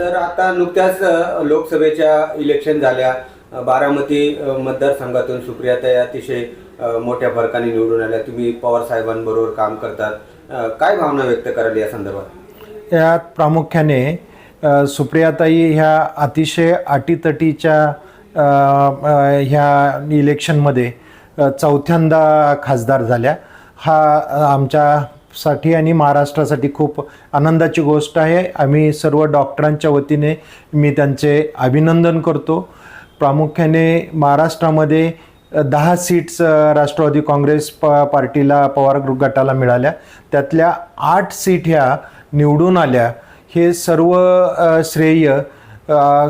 आता नुकत्याच लोकसभेच्या इलेक्शन झाल्या. बारामती मतदारसंघातून सुप्रियाताई अतिशय मोठ्या फरकाने निवडून आल्या. तुम्ही पवार साहेबांबरोबर काम करतात. काय भावना व्यक्त कराल या संदर्भात? यात प्रामुख्याने सुप्रियाताई ह्या अतिशय अटीतटीच्या ह्या इलेक्शनमध्ये चौथ्यांदा खासदार झाल्या. हा आमच्या साठी आणि महाराष्ट्रासाठी खूप आनंदाची गोष्ट आहे. आम्ही सर्व डॉक्टरांच्या वतीने मी त्यांचे अभिनंदन करतो. प्रामुख्याने महाराष्ट्रामध्ये दहा सीट्स राष्ट्रवादी काँग्रेस प पार्टीला पवार ग्रुप गटाला मिळाल्या. त्यातल्या आठ सीट ह्या निवडून आल्या. हे सर्व श्रेय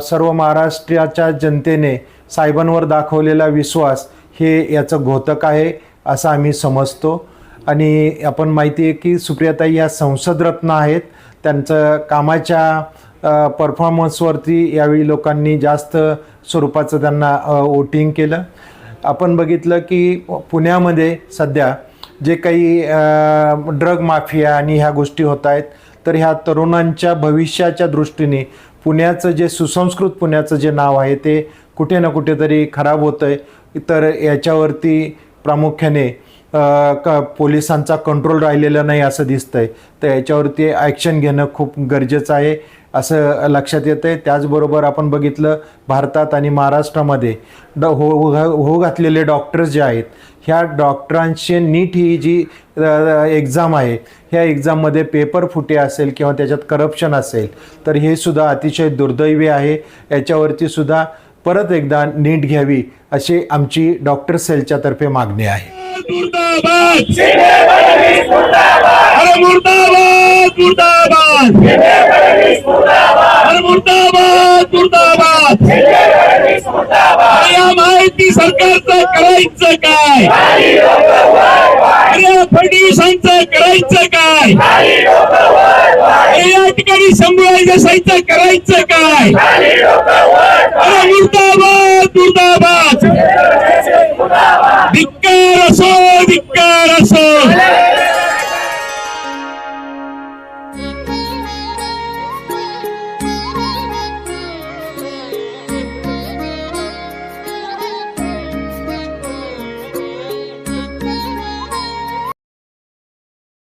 सर्व महाराष्ट्राच्या जनतेने साहेबांवर दाखवलेला विश्वास हे याचं घोतक आहे असं आम्ही समजतो. आणि आपण माहिती आहे की सुप्रियाताई या संसदरत्न आहेत. त्यांचं कामाच्या परफॉर्मन्सवरती यावेळी लोकांनी जास्त स्वरूपाचं त्यांना वोटिंग केलं. आपण बघितलं की पुण्यामध्ये सध्या जे काही ड्रग माफिया आणि ह्या गोष्टी होत आहेत तर ह्या तरुणांच्या भविष्याच्या दृष्टीने पुण्याचं जे सुसंस्कृत पुण्याचं जे नाव आहे ते कुठे ना कुठेतरी खराब होतं आहे तर याच्यावरती प्रामुख्याने क पोलिसांचा कंट्रोल राहिलेला नाही असं दिसतंय. तर याच्यावरती ॲक्शन घेणं खूप गरजेचं आहे असं लक्षात येतं आहे त्याचबरोबर आपण बघितलं भारतात आणि महाराष्ट्रामध्ये ड हो हो हो घातलेले डॉक्टर्स जे आहेत ह्या डॉक्टरांची नीट ही जी एक्झाम आहे ह्या एक्झाममध्ये पेपर फुटे असेल किंवा त्याच्यात करप्शन असेल तर हे सुद्धा अतिशय दुर्दैवी आहे. याच्यावरती सुद्धा परत एकदा नीट घ्यावी अशी आमची डॉक्टर सेलच्या तर्फे मागणी आहे. मुर्दाबाद! अरे मुर्दाबाद मुर्दाबाद! अरे मुर्दाबाद मुर्दाबाद! अरे या माहिती सरकारचं करायचं काय? अरे फडणवीसांचं करायचं काय? अरे या ठिकाणी संभाजी देसाईचं करायचं काय? अरे मुर्दाबाद मुर्दाबाद! धिक्कार असो धिक्कार